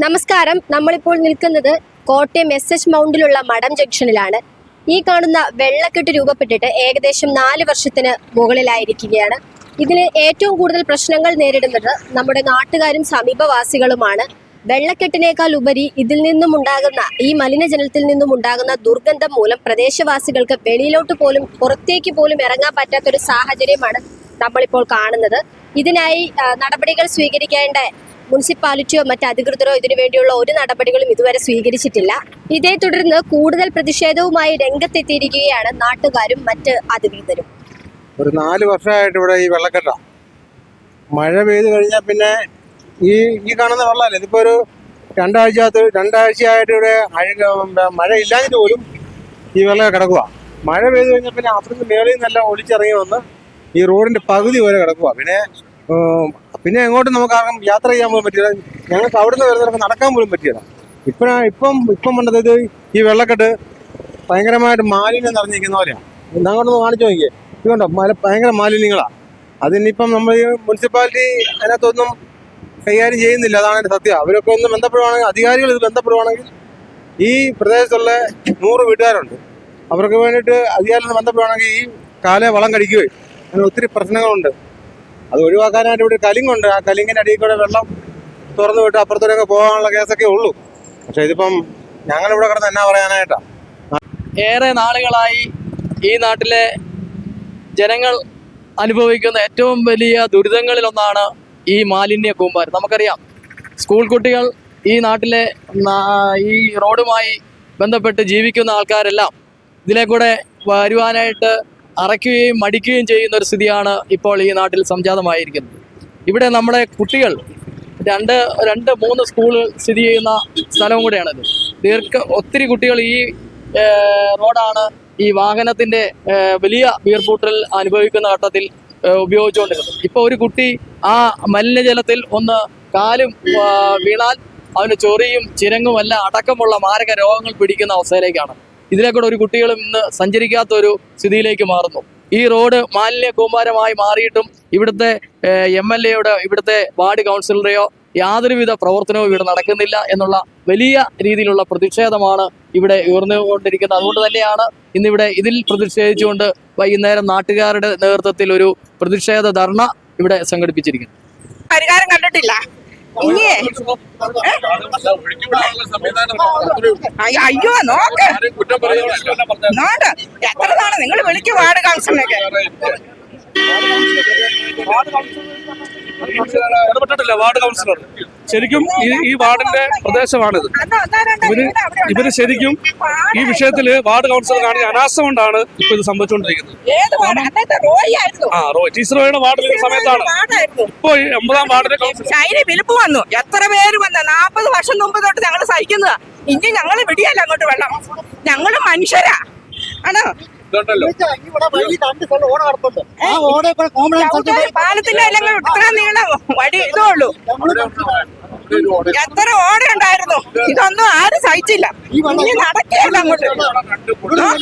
നമസ്കാരം. നമ്മളിപ്പോൾ നിൽക്കുന്നത് കോട്ടയം എസ് എച്ച് മൗണ്ടിലുള്ള മഠം ജംഗ്ഷനിലാണ്. ഈ കാണുന്ന വെള്ളക്കെട്ട് രൂപപ്പെട്ടിട്ട് ഏകദേശം നാല് വർഷത്തിന് മുകളിലായിരിക്കുകയാണ്. ഇതിന് ഏറ്റവും കൂടുതൽ പ്രശ്നങ്ങൾ നേരിടുന്നത് നമ്മുടെ നാട്ടുകാരും സമീപവാസികളുമാണ്. വെള്ളക്കെട്ടിനേക്കാൾ ഉപരി ഇതിൽ നിന്നും ഉണ്ടാകുന്ന ഈ മലിനജലത്തിൽ നിന്നും ഉണ്ടാകുന്ന ദുർഗന്ധം മൂലം പ്രദേശവാസികൾക്ക് വെളിയിലോട്ട് പോലും പുറത്തേക്ക് പോലും ഇറങ്ങാൻ പറ്റാത്തൊരു സാഹചര്യമാണ് നമ്മളിപ്പോൾ കാണുന്നത്. ഇതിനായി നടപടികൾ സ്വീകരിക്കേണ്ട മുനിസിപ്പാലിറ്റിയോ മറ്റ് അധികൃതരോ ഇതിനു വേണ്ടിയുള്ള ഒരു നടപടികളും ഇതുവരെ സ്വീകരിച്ചിട്ടില്ല. ഇതേ തുടർന്ന് കൂടുതൽ പ്രതിഷേധവുമായി രംഗത്തെത്തിയിരിക്കുകയാണ് നാട്ടുകാരും മറ്റ് അധികൃതരും. ഒരു നാല് വർഷമായിട്ട് ഇവിടെ ഈ വെള്ളക്കെട്ട. മഴ പെയ്ത് കഴിഞ്ഞാൽ പിന്നെ ഈ ഈ കാണുന്ന വെള്ളമല്ലേ? ഇതിപ്പോ ഒരു രണ്ടാഴ്ച രണ്ടാഴ്ചയായിട്ട് ഇവിടെ മഴ ഇല്ലാഞ്ഞിട്ട് പോലും ഈ വെള്ളം കിടക്കുക. മഴ പെയ്ത് കഴിഞ്ഞാൽ പിന്നെ അവിടുന്ന് മേളിൽ നിന്നെല്ലാം ഒളിച്ചിറങ്ങി വന്ന് ഈ റോഡിന്റെ പകുതി വരെ കിടക്കുക. പിന്നെ പിന്നെ എങ്ങോട്ടും നമുക്ക് ആർക്കും യാത്ര ചെയ്യാൻ പോലും പറ്റില്ല. ഞങ്ങൾക്ക് അവിടുന്ന് വരുന്നവർക്ക് നടക്കാൻ പോലും പറ്റില്ല. ഇപ്പഴാ ഇപ്പം ഇപ്പം വേണ്ടത് ഇത് ഈ വെള്ളക്കെട്ട് ഭയങ്കരമായിട്ട് മാലിന്യം നിറഞ്ഞിരിക്കുന്ന പോലെയാണ് ഇന്നങ്ങോട്ടൊന്ന് കാണിച്ചു നോക്കിയേ. ഇതുകൊണ്ടോ മല ഭയങ്കര മാലിന്യങ്ങളാണ് അതിനിപ്പം നമ്മൾ ഈ മുനിസിപ്പാലിറ്റി അതിനകത്തൊന്നും കൈകാര്യം ചെയ്യുന്നില്ല. അതാണ് എന്റെ സത്യം. അവരൊക്കെ ഒന്ന് ബന്ധപ്പെടുവാണെങ്കിൽ അധികാരികൾ ഇത് ബന്ധപ്പെടുവാണെങ്കിൽ ഈ പ്രദേശത്തുള്ള നൂറ് വീട്ടുകാരുണ്ട്. അവർക്ക് വേണ്ടിയിട്ട് അധികാരികൾ ബന്ധപ്പെടുവാണെങ്കിൽ ഈ കാലെ വളം കടിക്കുകയും അങ്ങനെ ഒത്തിരി പ്രശ്നങ്ങളുണ്ട്. അത് ഒഴിവാക്കാനായിട്ട് ഇവിടെ കലിങ്ങുണ്ട്. ആ കലിങ്ങിന്റെ അടിയിൽ കൂടെ വെള്ളം തുറന്നു വിട്ട് അപ്പുറത്തൂടെയൊക്കെ പോകാനുള്ള കേസൊക്കെ ഉള്ളൂ. പക്ഷെ ഇതിപ്പം ഞങ്ങളിവിടെ കിടന്ന് എന്നാ പറയാനായിട്ടാ? ഏറെ നാളുകളായി ഈ നാട്ടിലെ ജനങ്ങൾ അനുഭവിക്കുന്ന ഏറ്റവും വലിയ ദുരിതങ്ങളിലൊന്നാണ് ഈ മാലിന്യ കൂമ്പാരം. നമുക്കറിയാം സ്കൂൾ കുട്ടികൾ ഈ നാട്ടിലെ ഈ റോഡുമായി ബന്ധപ്പെട്ട് ജീവിക്കുന്ന ആൾക്കാരെല്ലാം ഇതിലെ കൂടെ വരുവാനായിട്ട് അറയ്ക്കുകയും മടിക്കുകയും ചെയ്യുന്ന ഒരു സ്ഥിതിയാണ് ഇപ്പോൾ ഈ നാട്ടിൽ സംജാതമായിരിക്കുന്നത്. ഇവിടെ നമ്മുടെ കുട്ടികൾ രണ്ട് രണ്ട് മൂന്ന് സ്കൂളുകൾ സ്ഥിതി ചെയ്യുന്ന സ്ഥലവും കൂടെയാണിത്. ദീർഘ ഒത്തിരി കുട്ടികൾ ഈ റോഡാണ് ഈ വാഹനത്തിന്റെ വലിയ വീർപൂട്ടൽ അനുഭവിക്കുന്ന ഘട്ടത്തിൽ ഉപയോഗിച്ചുകൊണ്ടിരുന്നത്. ഇപ്പോൾ ഒരു കുട്ടി ആ മലിനജലത്തിൽ ഒന്ന് കാലും വീണാൽ അവന് ചൊറിയും ചിരങ്ങുമല്ല അടക്കമുള്ള മാരക രോഗങ്ങൾ പിടിക്കുന്ന അവസ്ഥയിലേക്കാണ്. ഇതിലെ കൂടെ ഒരു കുട്ടികളും ഇന്ന് സഞ്ചരിക്കാത്ത ഒരു സ്ഥിതിയിലേക്ക് മാറുന്നു. ഈ റോഡ് മാലിന്യ കൂമ്പാരമായി മാറിയിട്ടും ഇവിടുത്തെ എം എൽ എയുടെ ഇവിടുത്തെ വാർഡ് കൗൺസിലറെയോ യാതൊരുവിധ പ്രവർത്തനവും ഇവിടെ നടക്കുന്നില്ല എന്നുള്ള വലിയ രീതിയിലുള്ള പ്രതിഷേധമാണ് ഇവിടെ ഉയർന്നുകൊണ്ടിരിക്കുന്നത്. അതുകൊണ്ട് തന്നെയാണ് ഇന്നിവിടെ ഇതിൽ പ്രതിഷേധിച്ചുകൊണ്ട് വൈകുന്നേരം നാട്ടുകാരുടെ നേതൃത്വത്തിൽ ഒരു പ്രതിഷേധ ധർണ ഇവിടെ സംഘടിപ്പിച്ചിരിക്കുന്നത്. പരിഹാരം കണ്ടിട്ടില്ല. ഇനി അയ്യ- അയ്യോ നോക്ക്. നോട്ട് എത്ര നാളെ നിങ്ങൾ വിളിക്കും വാർഡ് കൗൺസിലിനൊക്കെ? Ward councillor. ശരിക്കും ഈ ഈ വാർഡിന്റെ പ്രദേശമാണിത്. ഇവർ ഇവർ ശരിക്കും ഈ വിഷയത്തിൽ വാർഡ് കൗൺസിലർ കാണിച്ച അനാസ്ഥ കൊണ്ടാണ് ഇപ്പൊ ഇത് സംഭവിച്ചുകൊണ്ടിരിക്കുന്നത്. റോയി ആ റോ ടീച്ചറോയുടെ വാർഡിൽ സമയത്താണ്. ഇപ്പൊ ഒമ്പതാം വാർഡിലെ കൗൺസിൽ ചൈന വിലുപ്പ് വന്നു. എത്ര പേര് വന്ന? നാപ്പത് വർഷം മുമ്പ് തൊട്ട് ഞങ്ങൾ സഹിക്കുന്നതാ. ഇനി ഞങ്ങൾ വിടിയല്ല അങ്ങോട്ട് വെള്ളം? ഞങ്ങൾ മനുഷ്യരാ. ആണോ? ഇതുണ്ടല്ലോ. ഇവിടെ വഴി രണ്ട് സ്ഥലം ഓട ആ ഓടെ കോമൺ പാലത്തിന്റെ അല്ലെങ്കിൽ ഇത്ര നീളം വടി ഇതേ ഉള്ളൂ. എത്ര ഓട ഉണ്ടായിരുന്നു ഇതൊന്നും ആരും സഹിച്ചില്ല. ഇനി നടക്കുകയല്ല അങ്ങോട്ട്.